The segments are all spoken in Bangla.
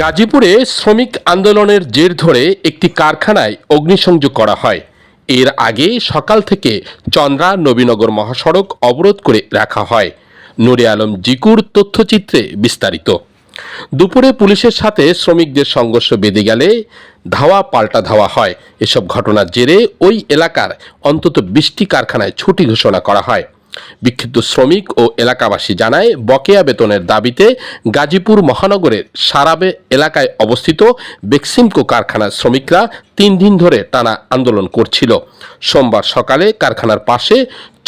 গাজীপুরে শ্রমিক আন্দোলনের জের ধরে একটি কারখানায় অগ্নিসংযোগ করা হয়। এর আগে সকাল থেকে চন্দ্রা নবীনগর মহাসড়ক অবরোধ করে রাখা হয়। নুরে আলম জিকুর তথ্যচিত্রে বিস্তারিত। দুপুরে পুলিশের সাথে শ্রমিকদের সংঘর্ষ বেঁধে গেলে ধাওয়া পাল্টা ধাওয়া হয়। এসব ঘটনার জেরে ওই এলাকার অন্তত বিশটি কারখানায় ছুটি ঘোষণা করা হয়। বিক্ষিপ্ত শ্রমিক ও এলাকাবাসী জানায়, বকেয়া বেতনের দাবিতে গাজীপুর মহানগরের সারাবে এলাকায় অবস্থিত বেক্সিমকো কারখানার শ্রমিকরা তিন দিন ধরে টানা আন্দোলন করছিল। সোমবার সকালে কারখানার পাশে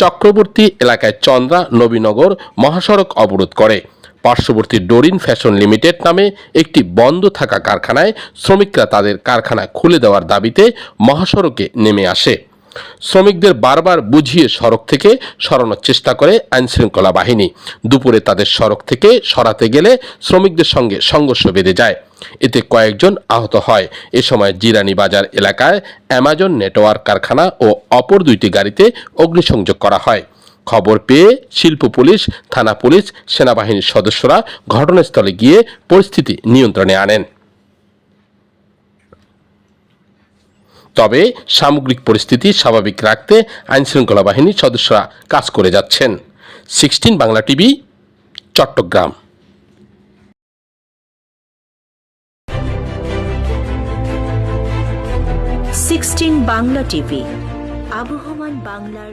চক্রবর্তী এলাকায় চন্দ্রা নবীনগর মহাসড়ক অবরোধ করে। পার্শ্ববর্তী ডোরিন ফ্যাশন লিমিটেড নামে একটি বন্ধ থাকা কারখানায় শ্রমিকরা তাদের কারখানা খুলে দেওয়ার দাবিতে মহাসড়কে নেমে আসে। শ্রমিকদের বারবার বুঝিয়ে সড়ক থেকে সরানোর চেষ্টা করে আইনশৃঙ্খলা বাহিনী। দুপুরে তাদের সড়ক থেকে সরাতে গেলে শ্রমিকদের সঙ্গে সংঘর্ষ বেঁধে যায়। এতে কয়েকজন আহত হয়। এ সময় জিরানি বাজার এলাকায় অ্যামাজন নেটওয়ার্ক কারখানা ও অপর দুইটি গাড়িতে অগ্নিসংযোগ করা হয়। খবর পেয়ে শিল্প পুলিশ, থানা পুলিশ, সেনাবাহিনীর সদস্যরা ঘটনাস্থলে গিয়ে পরিস্থিতি নিয়ন্ত্রণে আনেন। তবে সামগ্রিক পরিস্থিতি স্বাভাবিক রাখতে আইনশৃঙ্খলা বাহিনীর সদস্যরা কাজ করে যাচ্ছেন। Sixteen Bangla TV, Chattogram. Sixteen Bangla TV, আবহমান বাংলার